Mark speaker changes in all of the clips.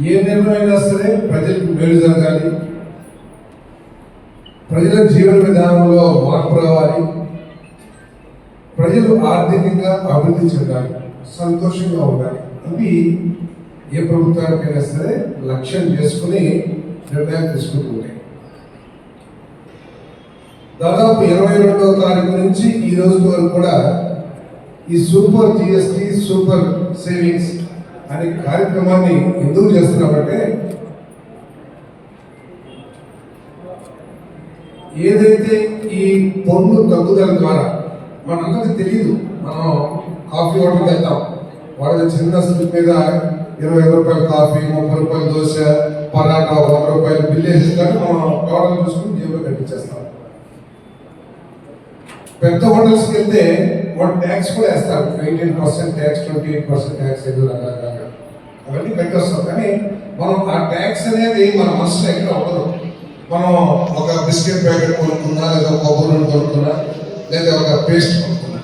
Speaker 1: ఏ
Speaker 2: నిర్ణయమైనా సరే ప్రజలకు మేలు జరగాలి. ప్రజల జీవన విధానంలో మార్పు రావాలి. ప్రజలు ఆర్థికంగా అభివృద్ధి చెందాలి. సంతోషంగా ఉండాలి. అవి ఏ ప్రభుత్వానికైనా సరే లక్ష్యం చేసుకుని నిర్ణయాలు తీసుకుంటూ ఉంటాయి దాదాపు ఇరవై రెండవ తారీఖు నుంచి ఈ రోజు వరకు కూడా ఈ సూపర్ జిఎస్టి సూపర్ సేవింగ్స్ అనే కార్యక్రమాన్ని ఎందుకు చేస్తున్నామంటే ఏదైతే ఈ పన్ను తగ్గుదల ద్వారా మనందరికీ తెలియదు మనం కాఫీ హోటల్కి వెళ్తాం. వాళ్ళ చిన్న స్లిప్ మీద ఇరవై ఐదు రూపాయల కాఫీ ముప్పై రూపాయల దోశ పరాటా వంద రూపాయలు బిల్లు వేసేదాన్ని మనం టోటల్ చూసుకుని జేబులో కట్టించేస్తాం. పెద్ద హోటల్స్కి వెళ్తే వాళ్ళు ట్యాక్స్ కూడా వేస్తారు. Nineteen percent tax twenty eight percent tax ఏదో రకరకాలుగా అవన్నీ పెట్టేస్తాం. కానీ మనం ఆ ట్యాక్స్ అనేది మన మనసులో ఎక్కడ ఉండదు. మనం ఒక బిస్కెట్ ప్యాకెట్ కొనుక్కున్నా లేదా కొబ్బరి నూనె కొనుక్కున్నా లేదా ఒక పేస్ట్ కొనుక్కున్నా.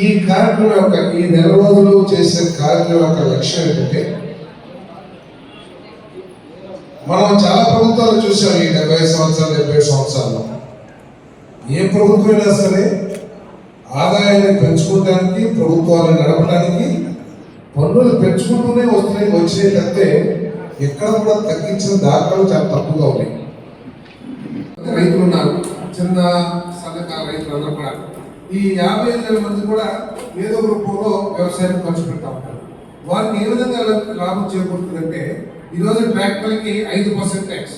Speaker 2: ఈ కార్యక్రమం యొక్క ఈ నెల రోజులు చేసే కార్యక్రమం యొక్క లక్ష్యం ఏంటంటే మనం చాలా ప్రభుత్వాలు చూసాం ఈ డెబ్బై సంవత్సరాలు డెబ్బై సంవత్సరాల్లో. ఏ ప్రభుత్వం అయినా సరే ఆదాయాన్ని పెంచుకోవడానికి ప్రభుత్వాన్ని నడపడానికి పన్నులు పెంచుకుంటూనే వస్తున్నాయి వచ్చినాయి తప్పితే ఎక్కడ కూడా తగ్గించిన దాఖలు చాలా తక్కువగా ఉన్నాయి. రైతులు ఉన్నారు చిన్న సన్నకారు రైతులు అందరూ కూడా. ఈ యాభై ఐదు వేల మంది కూడా ఏదో ఒక రూపంలో వ్యవసాయం ఖర్చు పెడతా ఉంటారు. వారికి ఏ విధంగా లాభం చేకూరుతుందంటే ఈరోజు ట్రాక్టర్కి ఐదు పర్సెంట్ ట్యాక్స్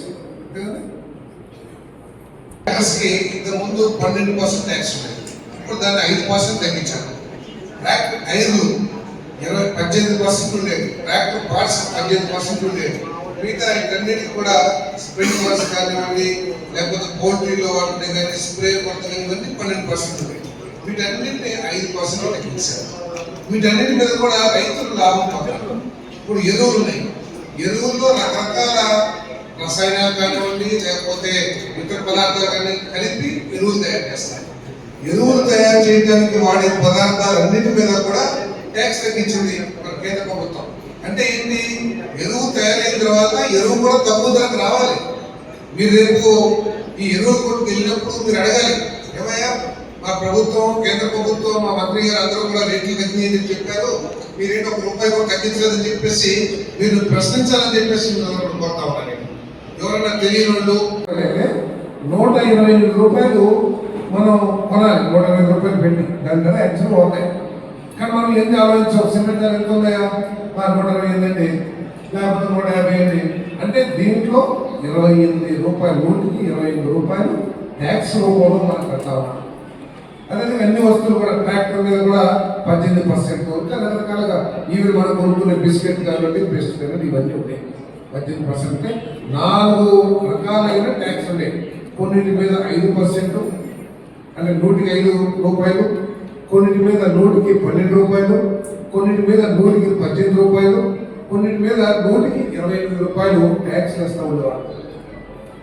Speaker 3: ట్యాక్స్కి కి ఇంతకు ముందు పన్నెండు పర్సెంట్ ట్యాక్స్ ఉండేది. ఇప్పుడు దాన్ని ఐదు పర్సెంట్ తగ్గించారు. ట్రాక్టర్ ఐదు
Speaker 2: ఇరవై పద్దెనిమిది పర్సెంట్ ఉండేది ట్రాక్టర్ పార్ట్స్ పద్దెనిమిది పర్సెంట్ ఉండేది మిగతా వీటన్నిటికి కూడా స్ప్రింక్లర్స్ కానివ్వండి లేకపోతే పోల్ట్రీలో వాటిని కానీ స్ప్రే కొట్టడం కానివ్వండి పన్నెండు పర్సెంట్ ఉండేది వీటన్నిటిని ఐదు పర్సెంట్ తగ్గించారు వీటన్నిటి మీద కూడా రైతులు లాభం పొందారు. ఇప్పుడు ఎరువులు ఉన్నాయి. ఎరువుల్లో రకరకాల రసాయనాలు కానివ్వండి లేకపోతే ఇతర పదార్థాలు కానీ కలిపి ఎరువులు తయారు చేస్తారు. ఎరువులు తయారు చేయడానికి వాడే పదార్థాలన్నిటి మీద కూడా ట్యాక్స్ తగ్గించింది మన కేంద్ర ప్రభుత్వం. అంటే ఏంటి ఎరువు తయారైన తర్వాత ఎరువు కూడా తక్కువ ధరకు రావాలి. మీరు రేపు ఈ ఎరువుల కొట్టుకు వెళ్ళినప్పుడు మీరు అడగాలి ఏమయ్యా మా ప్రభుత్వం కేంద్ర ప్రభుత్వం మా మంత్రి గారు అందరూ కూడా రేట్లు తగ్గిందని చెప్పారు. మీరేంటి ఒక రూపాయి కూడా తగ్గించలేదని చెప్పేసి మీరు ప్రశ్నించాలని చెప్పేసి నేను కోరుతా ఉన్నాను ఎవరన్నా తెలియని వాళ్ళు నూట ఇరవై ఎనిమిది రూపాయలు మనం కొనాలి. నూట ఇరవై రూపాయలు పెట్టి దాని ధర యాక్చువల్గా కానీ మనం ఏంది ఆలోచించాం సిమెంట్ ధర ఎంత ఉన్నాయా? మరి నూట ఇరవై ఎనిమిది లేకపోతే నూట యాభై ఎనిమిది అంటే దీంట్లో ఇరవై ఎనిమిది రూపాయలు నూటికి ఇరవై ఎనిమిది రూపాయలు ట్యాక్స్ రూపంలో మనం కడతా. అదేవిధంగా అన్ని వస్తువులు కూడా ట్రాక్టర్ మీద కూడా పద్దెనిమిది పర్సెంట్ ఇంకా రకరకాలుగా. ఇవి మనం కొనుక్కునే బిస్కెట్ కానివ్వండి పేస్ట్ కానివ్వండి ఇవన్నీ ఉంటాయి. పద్దెనిమిది పర్సెంట్ నాలుగు రకాలైన ట్యాక్స్ ఉన్నాయి కొన్నింటి మీద ఐదు పర్సెంట్ అంటే నూటికి ఐదు రూపాయలు కొన్నిటి మీద నూటికి పన్నెండు రూపాయలు కొన్నిటి మీద నూటికి పద్దెనిమిది రూపాయలు కొన్నిటి మీద నూటికి ఇరవై ఎనిమిది రూపాయలు ట్యాక్స్ వేస్తూ ఉండేవాళ్ళు.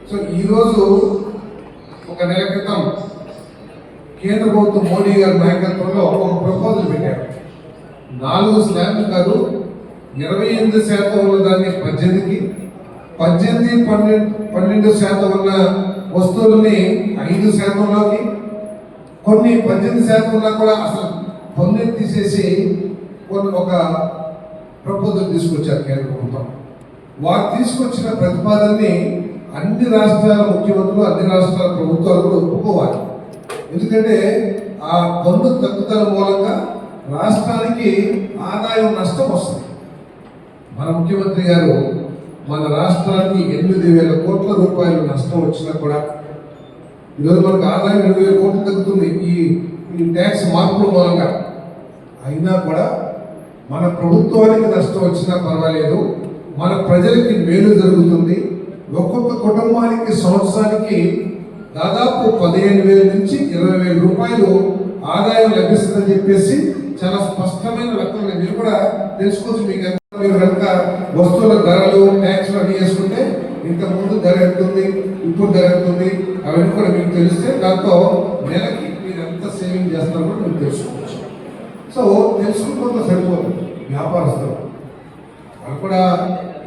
Speaker 2: సో ఈరోజు ఒక నెల క్రితం కేంద్ర ప్రభుత్వం మోడీ గారి నాయకత్వంలో ఒక ప్రపోజల్ పెట్టారు. నాలుగు స్లాబ్లు కాదు ఇరవై ఎనిమిది శాతం ఉన్న దాన్ని పద్దెనిమిదికి పద్దెనిమిది పన్నెండు పన్నెండు శాతం ఉన్న వస్తువులని ఐదు శాతంలోకి కొన్ని పద్దెనిమిది శాతం కూడా అసలు పన్ను తీసేసి కొన్ని ఒక ప్రపోజల్ తీసుకొచ్చారు కేంద్ర ప్రభుత్వం. వారు తీసుకొచ్చిన ప్రతిపాదనని అన్ని రాష్ట్రాల ముఖ్యమంత్రులు అన్ని రాష్ట్రాల ప్రభుత్వాలు కూడా ఒప్పుకోవాలి. ఎందుకంటే ఆ పన్ను తగ్గుదల మూలంగా రాష్ట్రానికి ఆదాయం నష్టం వస్తుంది. మన ముఖ్యమంత్రి గారు మన రాష్ట్రానికి ఎనిమిది వేల కోట్ల రూపాయలు నష్టం వచ్చినా కూడా ఈరోజు మనకు ఆదాయం రెండు వేల కోట్లు తగ్గుతుంది. ఈ ఈ ట్యాక్స్ మార్పుల మూలంగా. అయినా కూడా మన ప్రభుత్వానికి నష్టం వచ్చినా పర్వాలేదు. మన ప్రజలకి మేలు జరుగుతుంది. ఒక్కొక్క కుటుంబానికి సంవత్సరానికి దాదాపు పదిహేను వేల నుంచి ఇరవై వేల రూపాయలు ఆదాయం లభిస్తుందని చెప్పేసి చాలా స్పష్టమైన లెక్కలు. మీరు కూడా తెలుసుకోవచ్చు మీకు మీరు కనుక వస్తువుల ధరలు ట్యాక్స్ అన్ని చేసుకుంటే ఇంతకుముందు ముందు ధర ఎంత ఉంది ఇప్పుడు ధర ఎంత ఉంది అవన్నీ కూడా మీకు తెలిస్తే దాంతో నెలకి మీరు ఎంత సేవింగ్ చేస్తారో కూడా మీరు తెలుసుకోవచ్చు. సో తెలుసుకుంటుంత సరిపోతుంది వ్యాపారస్తులు. వాళ్ళు కూడా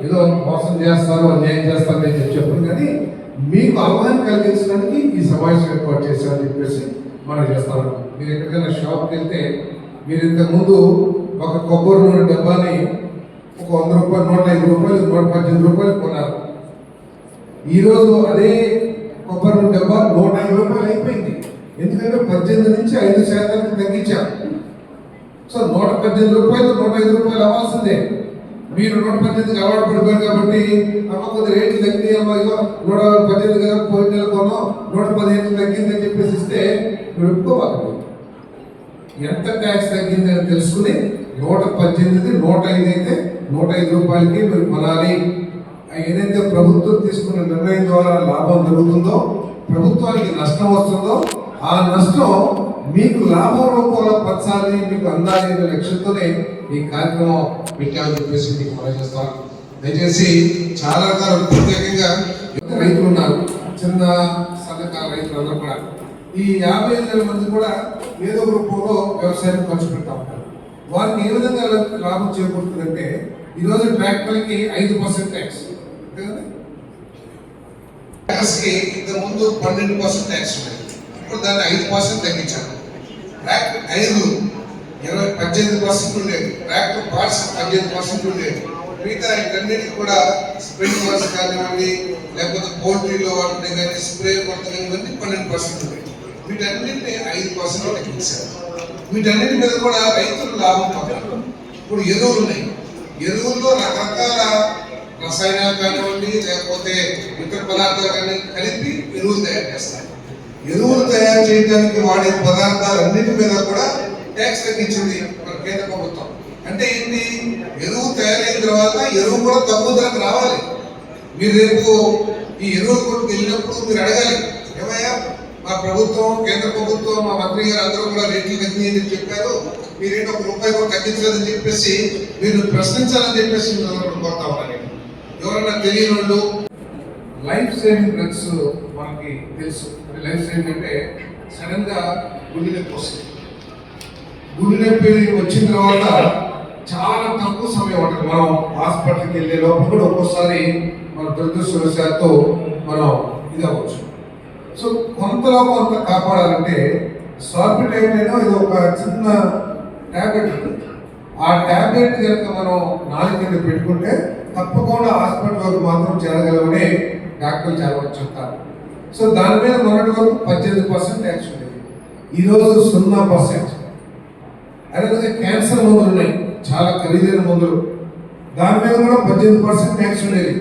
Speaker 2: ఏదో మోసం చేస్తారు అన్యాయం చేస్తారు నేను చెప్పాను కానీ మీకు అవగాహన కలిగించడానికి ఈ సమావేశం ఏర్పాటు చేశారని చెప్పేసి మనం చేస్తాము. మీరు ఎక్కడికైనా షాప్కి వెళ్తే మీరు ఇంతకుముందు ఒక కొబ్బరి నూనె డబ్బాని ఒక వంద రూపాయలు నూట ఐదు రూపాయలు నూట పద్దెనిమిది రూపాయలు కొన్నారు. ఈరోజు అదే కొబ్బరి నూనె డబ్బా నూట ఐదు రూపాయలు అయిపోయింది. ఎందుకంటే పద్దెనిమిది నుంచి ఐదు శాతానికి తగ్గించాం. సో నూట పద్దెనిమిది రూపాయలు నూట ఐదు రూపాయలు అవ్వాల్సిందే. మీరు నూట పద్దెనిమిదికి అలవాటు పడిపోయారు కాబట్టి అమ్మ కొద్ది రేట్లు తగ్గి అమ్మ ఇదో నూట పద్దెనిమిది కదా పోయిన నెల కొనో నూట పదిహేను తగ్గిందని చెప్పేసి ఇస్తే మీరు ఒప్పుకోవాలి ఎంత ట్యాక్స్ తగ్గిందని తెలుసుకుని నూట పద్దెనిమిది నూట ఐదు అయితే నూట ఐదు రూపాయలకి మీరు కొనాలి. ఏదైతే ప్రభుత్వం తీసుకున్న నిర్ణయం ద్వారా లాభం జరుగుతుందో ప్రభుత్వానికి నష్టం వస్తుందో ఆ నష్టం మీకు లాభం రూపంలో పరచాలి మీకు అందాలి అనే లక్ష్యంతోనే ఈ కార్యక్రమం పెట్టామని చెప్పేసి మీకు మనం చేస్తాను దయచేసి చాలా రకాల ప్రత్యేకంగా రైతులు ఉన్నారు చిన్న సన్నకారు రైతులు అందరూ కూడా. ఈ యాభై ఐదు వేల మంది కూడా ఏదో రూపంలో వ్యవసాయం ఖర్చు పెడతా ఉంటారు. వారికి ఏ విధంగా లాభం చేకూరుతుందంటే ఈరోజు ట్రాక్టర్కి ఐదు పర్సెంట్ ట్యాక్స్ ట్యాక్స్కి ఇంతకు ముందు పన్నెండు పర్సెంట్ ట్యాక్స్ ఉండేది ఇప్పుడు దాన్ని ఐదు పర్సెంట్ తగ్గించాను ట్రాక్టర్ ఐదు ఇరవై పద్దెనిమిది పర్సెంట్ ఉండేది. ట్రాక్టర్ పార్ట్స్ పద్దెనిమిది పర్సెంట్ ఉండేది. మిగతా వీటన్నిటికి కూడా స్ప్రింక్లర్స్ కానివ్వండి లేకపోతే పోల్ట్రీలో వాటిని కానీ స్ప్రే కొట్టడం ఇవన్నీ పన్నెండు పర్సెంట్ ఉండేది వీటన్నింటినీ ఐదు పర్సెంట్ తగ్గించారు. వీటన్నిటి మీద కూడా రైతులు లాభం పొందారు. ఇప్పుడు ఎరువులు ఉన్నాయి. ఎరువుల్లో రకరకాల రసాయనాలు కానివ్వండి లేకపోతే ఇతర పదార్థాలు కానీ కలిపి ఎరువులు తయారు చేస్తారు. ఎరువులు తయారు చేయడానికి వాడే పదార్థాలన్నిటి మీద కూడా ట్యాక్స్ తగ్గించింది మన కేంద్ర ప్రభుత్వం. అంటే ఏంటి? ఎరువు తయారైన తర్వాత ఎరువు కూడా తక్కువ ధరకు రావాలి. మీరు రేపు ఈ ఎరువుల కొట్టుకు వెళ్ళినప్పుడు మీరు అడగాలి ఏమయ్యా మా ప్రభుత్వం కేంద్ర ప్రభుత్వం మా మంత్రి గారు అందరూ కూడా రేట్లు తగ్గినాయని చెప్పారు. మీరేంటి ఒక రూపాయి కూడా తగ్గించలేదని చెప్పేసి మీరు ప్రశ్నించాలని చెప్పేసి మిమ్మల్ని కోరుతా ఉన్నాను. ఎవరైనా ఎవరన్నా తెలియని వాళ్ళు లైఫ్ సేవింగ్ డ్రగ్స్ మనకి తెలుసు. లైఫ్ సేవింగ్ అంటే సడన్గా గుండె నొప్పి వస్తుంది. గుండె నొప్పి వచ్చిన తర్వాత చాలా తక్కువ సమయం ఉంటుంది మనం హాస్పిటల్కి వెళ్ళే లోపల కూడా ఒక్కోసారి మన దురదృష్టవశాత్తు మనం ఇది అవ్వచ్చు సో కొంతలో కొంత కాపాడాలంటే సార్బిటైన్ అనేది ఇది ఒక చిన్న ట్యాబ్లెట్ ఆ ట్యాబ్లెట్ కనుక మనం నాలుగు కింద పెట్టుకుంటే తప్పకుండా హాస్పిటల్ వరకు మాత్రం చేరగలమని డాక్టర్లు చాలా మంది చెప్తారు. సో దాని మీద మొన్నటి వరకు పద్దెనిమిది పర్సెంట్ ట్యాక్స్ ఉండేది ఈరోజు సున్నా పర్సెంట్. అదేవిధంగా క్యాన్సర్ మందులు ఉన్నాయి. చాలా ఖరీదైన మందులు. దాని మీద కూడా పద్దెనిమిది పర్సెంట్ ట్యాక్స్ ఉండేది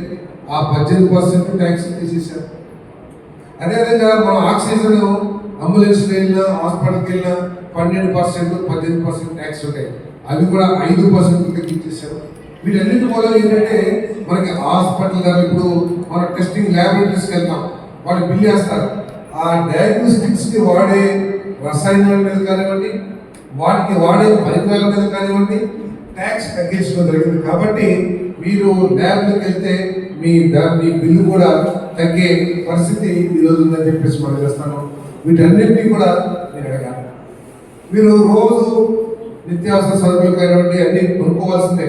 Speaker 2: ఆ పద్దెనిమిది పర్సెంట్ ట్యాక్స్ తీసేశారు. అదేవిధంగా మనం ఆక్సిజన్ అంబులెన్స్ వెళ్ళినా హాస్పిటల్కి వెళ్ళినా పన్నెండు పర్సెంట్ పద్దెనిమిది పర్సెంట్ ట్యాక్స్ ఉంటాయి అవి కూడా ఐదు పర్సెంట్ తగ్గించేశారు వీటన్నిటి మూలం ఏంటంటే మనకి హాస్పిటల్ కానీ ఇప్పుడు మన టెస్టింగ్ ల్యాబొరేటరీస్కి వెళ్తాం. వాళ్ళు బిల్ చేస్తారు. ఆ డయాగ్నోస్టిక్స్కి వాడే రసాయనాల మీద కానివ్వండి వాటికి వాడే పరికరాల మీద కానివ్వండి ట్యాక్స్ తగ్గించడం జరిగింది. కాబట్టి మీరు ల్యాబ్లకు వెళ్తే మీ మీ బిల్లు కూడా తగ్గే పరిస్థితి ఈరోజు ఉందని చెప్పేసి మనం చేస్తాను వీటన్నిటినీ కూడా నేను అడగాను మీరు రోజు నిత్యావసర సరుకులు కానివ్వండి అన్ని కొనుక్కోవాల్సిందే.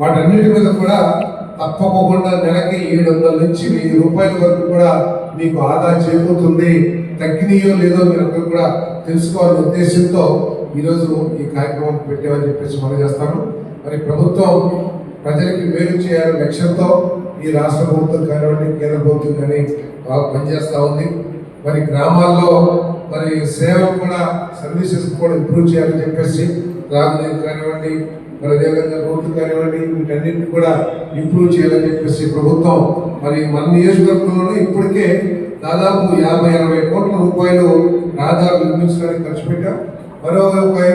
Speaker 2: వాటన్నిటి మీద కూడా తప్పకుండా నెలకి ఏడు వందల నుంచి వెయ్యి రూపాయల వరకు కూడా మీకు ఆదా చేరుతుంది తగ్గినాయో లేదో మీరు అందరూ కూడా తెలుసుకోవాలనే ఉద్దేశంతో ఈరోజు ఈ కార్యక్రమం పెట్టామని చెప్పేసి మనం చేస్తాను మరి ప్రభుత్వం ప్రజలకి మేలు చేయాలనే లక్ష్యంతో ఈ రాష్ట్ర ప్రభుత్వం కానివ్వండి కేంద్ర ప్రభుత్వం కానీ బాగా పనిచేస్తూ ఉంది. మరి గ్రామాల్లో మరి సేవలు కూడా సర్వీసెస్ కూడా ఇంప్రూవ్ చేయాలని చెప్పేసి రాజధాని కానివ్వండి మరి అదేవిధంగా రోడ్లు కానివ్వండి వీటన్నింటినీ కూడా ఇంప్రూవ్ చేయాలని చెప్పేసి ప్రభుత్వం మరి మన నియోజకవర్గంలోనే ఇప్పటికే దాదాపు యాభై అరవై కోట్ల రూపాయలు రహదారులు నిర్మించడానికి ఖర్చు పెట్టాం. మరో ముప్పై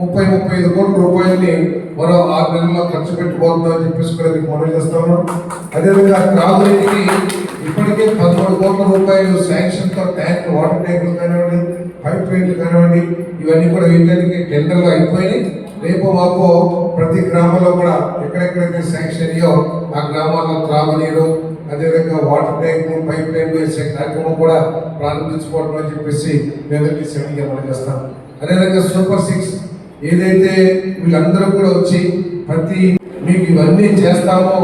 Speaker 2: ముప్పై ముప్పై ఐదు కోట్ల రూపాయలని మరో ఆరు నెలల్లో ఖర్చు పెట్టబోతున్నామని చెప్పేసి కూడా మీకు మనం చేస్తాము అదేవిధంగా త్రాగునీటికి ఇప్పటికే పదమూడు కోట్ల రూపాయలు శాంక్షన్తో ట్యాంక్ వాటర్ ట్యాంకులు కానివ్వండి పైప్ లైన్లు కానివ్వండి ఇవన్నీ కూడా వీటికి టెండర్లు అయిపోయినాయి. రేపు మాకు ప్రతి గ్రామంలో కూడా ఎక్కడెక్కడైతే శాంక్షన్ అయ్యో ఆ గ్రామాల్లో త్రాగునీరు అదేవిధంగా వాటర్ ట్యాంక్ పైప్ లైన్ వేసే కార్యక్రమం కూడా ప్రారంభించుకోవడం అని చెప్పేసి మేమందరికీ సెమిగా మనం చేస్తాం. అదేవిధంగా సూపర్ సిక్స్ ఏదైతే వీళ్ళందరూ కూడా వచ్చి ప్రతి మీకు ఇవన్నీ చేస్తామో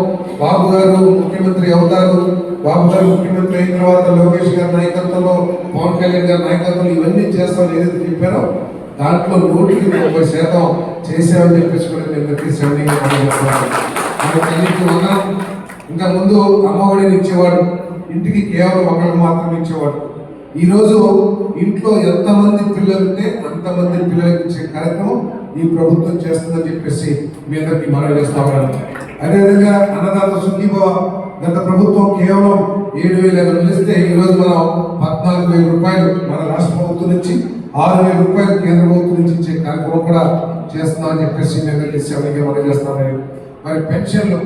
Speaker 2: బాబు గారు ముఖ్యమంత్రి అవుతారు బాబు గారు ముఖ్యమంత్రి అయిన తర్వాత లోకేష్ గారి నాయకత్వంలో పవన్ కళ్యాణ్ గారి నాయకత్వంలో ఇవన్నీ చేస్తామని ఏదైతే చెప్పారో దాంట్లో నూటికి ముప్పై శాతం చేసామని చెప్పేసి కూడా నేను ప్రతిసారి ఇంకా ముందు అమ్మఒడిని ఇచ్చేవాడు ఇంటికి కేవలం ఒకరికి మాత్రం ఇచ్చేవాడు. ఈరోజు ఇంట్లో ఎంతమంది పిల్లలు ఉంటే అంతమంది పిల్లలకి ఇచ్చే కార్యక్రమం ఈ ప్రభుత్వం చేస్తుందని చెప్పేసి మీ అందరికీ మనం చేస్తా ఉన్నాను. అదేవిధంగా అన్నదాత సుఖీభవ గత ప్రభుత్వం కేవలం ఏడు వేల ఐదు ఇస్తే ఈ రోజు మనం పద్నాలుగు వేల రూపాయలు మన రాష్ట్ర ప్రభుత్వం నుంచి ఆరు వేల రూపాయలు కేంద్ర ప్రభుత్వం నుంచి ఇచ్చే కార్యక్రమం కూడా అని చెప్పేసి మీ అందరికీ సెవెన్గా మనం చేస్తాను మరి పెన్షన్లు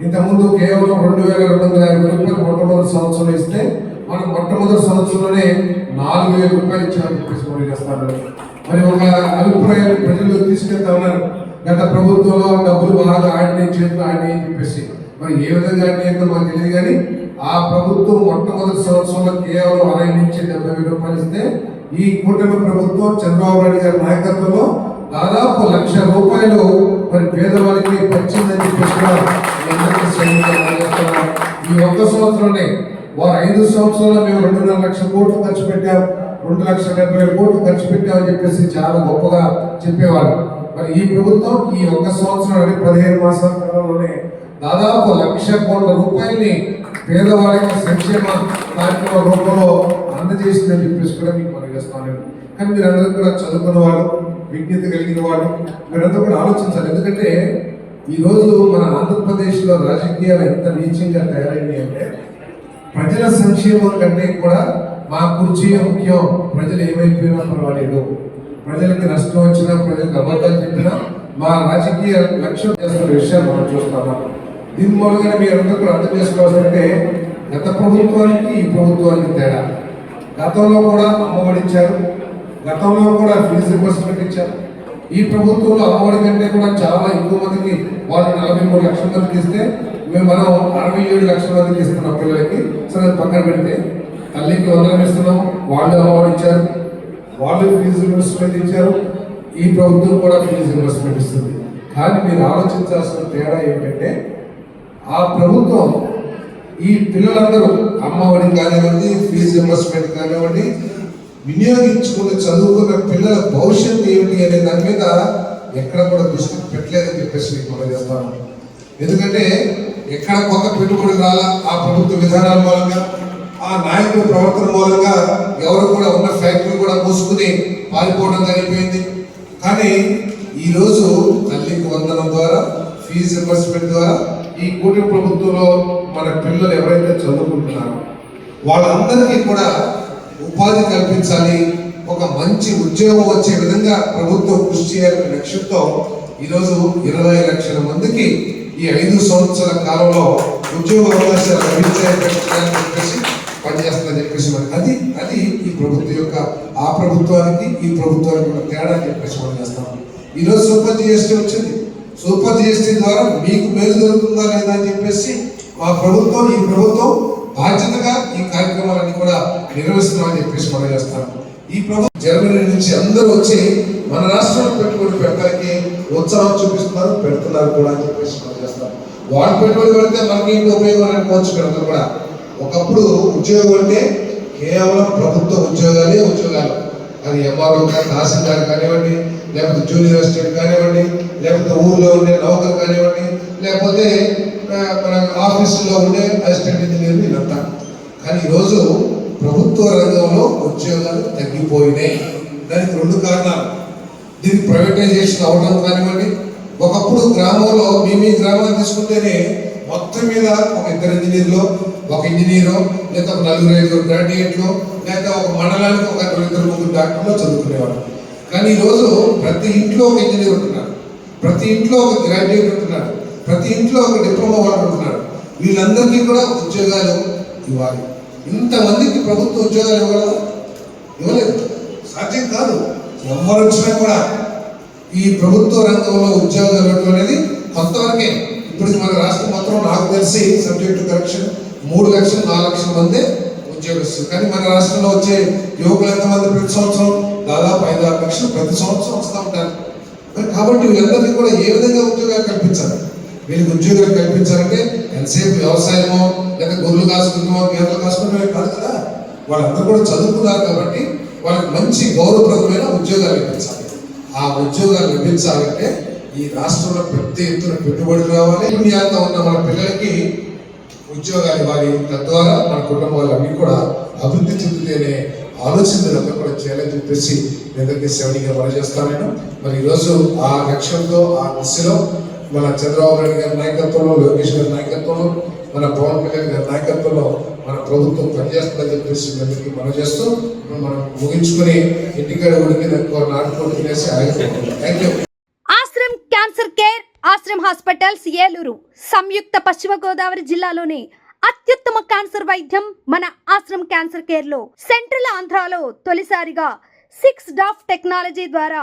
Speaker 2: ఇంతకుముందు కేవలం రెండు వేల రెండు వందల యాభై రూపాయలు మొట్టమొదటి సంవత్సరం ఇస్తే మనం మొట్టమొదటి సంవత్సరంలోనే నాలుగు వేల రూపాయలు ఇచ్చామని చెప్పేసి మనం చేస్తాను మరి ఒక అభిప్రాయాన్ని ప్రజలు తీసుకెళ్తా ఉన్నారు గత ప్రభుత్వంలో డబ్బులు బాగా ఆడిని చేతులు ఆడిని అని చెప్పేసి. మరి ఏ విధంగా ఆడినాయో మాకు తెలియదు కానీ ఆ ప్రభుత్వం మొట్టమొదటి సంవత్సరంలో కేవలం అరవై నుంచి డెబ్బై వేల రూపాయలు ఇస్తే ఈ కూటమి ప్రభుత్వం చంద్రబాబు నాయుడు గారి నాయకత్వంలో దాదాపు లక్ష రూపాయలు మరి పేదవాళ్ళకి వచ్చిందని చెప్పేసి ఈ ఒక్క సంవత్సరంలోనే వారు ఐదు సంవత్సరాలు మేము రెండున్నర లక్షల కోట్లు ఖర్చు పెట్టాం. రెండు లక్షల డెబ్బై వేల కోట్లు ఖర్చు పెట్టామని చెప్పేసి చాలా గొప్పగా చెప్పేవారు మరి ఈ ప్రభుత్వం ఈ ఒక్క సంవత్సరం అంటే పదిహేను మాసాల కాలంలోనే దాదాపు లక్ష కోట్ల రూపాయల్ని పేదవాళ్ళకి సంక్షేమ కార్యక్రమ రూపంలో అందజేసిందని చెప్పేసి కూడా మీకు మనం చేస్తాను కానీ అందరూ కూడా చదువుకున్న వాళ్ళు విజ్ఞత కలిగిన వాళ్ళు మీరందరూ కూడా ఆలోచించాలి. ఎందుకంటే ఈ రోజు మన ఆంధ్రప్రదేశ్లో రాజకీయాలు ఎంత నీచంగా తయారైంది అంటే ప్రజల సంక్షేమం కంటే కూడా మా కుర్చీ ముఖ్యం. ప్రజలు ఏమైపోయినా పర్వాలేదు. ప్రజలకి నష్టం వచ్చినా ప్రజలకు అబద్ధాలు చెప్పినా మా రాజకీయ లక్ష్యం చేస్తున్న విషయాలు మనం చూస్తున్నాం దీని మూలంగా మీరు అందరూ కూడా అర్థం చేసుకోవాల్సిందంటే గత ప్రభుత్వానికి ఈ ప్రభుత్వానికి తేడా. గతంలో కూడా అమ్మఒడి గతంలో కూడా ఫీజు రిబర్స్మెంట్ ఇచ్చారు. ఈ ప్రభుత్వంలో అమ్మఒడి కంటే కూడా చాలా ఎక్కువ మందికి వాళ్ళు నలభై మూడు లక్షల మందికి ఇస్తే మేము మనం అరవై ఏడు లక్షల మందికి ఇస్తున్నాం పిల్లలకి. సరే పక్కన పెడితే తల్లికి వందలం ఇస్తున్నాం వాళ్ళు అమ్మఒడి ఇచ్చారు వాళ్ళు ఫీజు రిబర్స్మెంట్ ఇచ్చారు ఈ ప్రభుత్వం కూడా ఫీజు రిబర్స్మెంట్ ఇస్తుంది. కానీ మీరు ఆలోచించాల్సిన తేడా ఏంటంటే ఆ ప్రభుత్వం ఈ పిల్లలందరూ అమ్మఒడి కానివ్వండి ఫీజు రిబర్స్మెంట్ కానివ్వండి వినియోగించుకుని చదువుకున్న పిల్లల భవిష్యత్తు ఏమిటి అనే దాని మీద ఎక్కడ కూడా దృష్టి పెట్టలేదని చెప్పేసి మీకు మనం చెప్తాను. ఎందుకంటే ఎక్కడ కొత్త పెట్టుబడి రాలా ఆ ప్రభుత్వ విధానాల మూలంగా ఆ నాయకుల ప్రవర్తన మూలంగా ఎవరు కూడా ఉన్న ఫ్యాక్టరీ కూడా మూసుకుని పారిపోవడం జరిగిపోయింది. కానీ ఈరోజు తల్లికి వందనం ద్వారా ఫీజు రివర్స్మెంట్ ద్వారా ఈ కూటమి ప్రభుత్వంలో మన పిల్లలు ఎవరైతే చదువుకుంటున్నారో వాళ్ళందరికీ కూడా ఉపాధి కల్పించాలి. ఒక మంచి ఉద్యోగం వచ్చే విధంగా ప్రభుత్వం కృషి చేయాలనే లక్ష్యంతో ఈరోజు ఇరవై లక్షల మందికి ఈ ఐదు సంవత్సరాల కాలంలో ఉద్యోగ అవకాశాలు లభించాయని చెప్పేసి పనిచేస్తుందని చెప్పేసి మనకి అది అది ఈ ప్రభుత్వం యొక్క ఆ ప్రభుత్వానికి ఈ ప్రభుత్వానికి ఉన్న తేడా అని చెప్పేసి మనం చేస్తాం. ఈరోజు సూపర్ జిఎస్టీ వచ్చింది. సూపర్ జిఎస్టీ ద్వారా మీకు మేలు జరుగుతుందా లేదా అని చెప్పేసి మా ప్రభుత్వం ఈ ప్రభుత్వం బాధ్యతగా ఈ కార్యక్రమాలన్నీ కూడా నిర్వహిస్తున్నామని చెప్పేసి మనం చేస్తాం. ఈ ప్రభుత్వం జర్మనీ నుంచి అందరూ వచ్చి మన రాష్ట్రంలో పెట్టుబడి పెట్టడానికి ఉత్సాహం చూపిస్తున్నారు పెడుతున్నారు కూడా అని చెప్పేసి మనం చేస్తాం. వాళ్ళు పెట్టుబడి పెడితే మనకి ఏంటి ఉపయోగం అనుకోవచ్చు పెడతారు కూడా. ఒకప్పుడు ఉద్యోగం అంటే కేవలం ప్రభుత్వ ఉద్యోగాలే ఉద్యోగాలు. అది ఎంఆర్ఓ తహసీల్దార్ కానివ్వండి లేకపోతే జూనియర్ అసిస్టెంట్ కానివ్వండి లేకపోతే ఊర్లో ఉండే నౌకర్ కానివ్వండి లేకపోతే మన ఆఫీసులో ఉండే అసిస్టెంట్ ఇంజనీర్ వీళ్ళంతా కానీ ఈరోజు ప్రభుత్వ రంగంలో ఉద్యోగాలు తగ్గిపోయినాయి. దానికి రెండు కారణాలు. దీనికి ప్రైవేటైజేషన్ అవడం కానివ్వండి ఒకప్పుడు గ్రామంలో మీ మీ గ్రామాన్ని తీసుకుంటేనే మొత్తం మీద ఒక ఇద్దరు ఇంజనీర్లు ఒక ఇంజనీరు లేదా ఒక నలుగురు ఐదుగురు గ్రాడ్యుయేట్లు లేదా ఒక మండలానికి ఒక ఇద్దరు ముగ్గురు డాక్టర్లు చదువుకునేవాడు కానీ ఈరోజు ప్రతి ఇంట్లో ఒక ఇంజనీర్ ఉంటున్నారు ప్రతి ఇంట్లో ఒక గ్రాడ్యుయేట్ ఉంటున్నారు ప్రతి ఇంట్లో ఒక డిప్లొమా వాడు ఉంటున్నాడు వీళ్ళందరికీ కూడా ఉద్యోగాలు ఇవ్వాలి. ఇంతమందికి ప్రభుత్వ ఉద్యోగాలు ఇవ్వగలదు ఇవ్వలేదు. సాధ్యం కాదు. ఎవరు వచ్చినా కూడా ఈ ప్రభుత్వ రంగంలో ఉద్యోగాలు ఇవ్వడం అనేది కొంతవరకే. ఇప్పుడు మన రాష్ట్రం మొత్తం నాకు తెలిసి సబ్జెక్టు కరెక్షన్ మూడు లక్షలు నాలుగు లక్షల మందే ఉద్యోగస్తులు కానీ మన రాష్ట్రంలో వచ్చే యువకులు ఎంతమంది ప్రతి సంవత్సరం? దాదాపు ఐదు ఆరు లక్షలు ప్రతి సంవత్సరం వస్తూ ఉంటారు. కాబట్టి వీళ్ళందరికీ కూడా ఏ విధంగా ఉద్యోగాలు కల్పించాలి? వీళ్ళకి ఉద్యోగాలు కల్పించాలంటే ఎంతసేపు వ్యవసాయమో లేదా గొర్రెలు కాసుకుంటామో గేదెలు కాసుకుంటామో కాదు కదా. వాళ్ళందరూ కూడా చదువుకున్నారు కాబట్టి వాళ్ళకి మంచి గౌరవప్రదమైన ఉద్యోగాలు లభించాలి ఆ ఉద్యోగాలు లభించాలంటే ఈ రాష్ట్రంలో పెద్ద ఎత్తున పెట్టుబడులు రావాలి. ఇండియాతో ఉన్న మన పిల్లలకి ఉద్యోగాలు ఇవ్వాలి. తద్వారా మన కుటుంబాలు అన్ని కూడా అభివృద్ధి చెందితేనే ఆలోచన కూడా చేయాలని చెప్పేసి నేను దగ్గర సేవనిగా మనం చేస్తాను నేను మరి ఈరోజు ఆ లక్ష్యంతో ఆ దిశలో మన చంద్రబాబు నాయుడు గారి నాయకత్వంలో లోకేష్ గారి నాయకత్వంలో మన పవన్ కళ్యాణ్ గారి నాయకత్వంలో మన ప్రభుత్వం పనిచేస్తుందని చెప్పేసి అందరికీ మనం చేస్తూ మనం ముగించుకుని ఇంటికాడ ఉడికి నాటుకోవడం తినేసి ఆగిపోతున్నాం. Thank you
Speaker 3: Ashram cancer care Ashram hospitals Eluru సంయుక్త పశ్చిమ గోదావరి జిల్లాలోని అత్యుత్తమ క్యాన్సర్ వైద్యం మన ఆశ్రమ్ క్యాన్సర్ కేర్లో సెంట్రల్ ఆంధ్రాలో తొలిసారిగా సిక్స్ డాఫ్ టెక్నాలజీ ద్వారా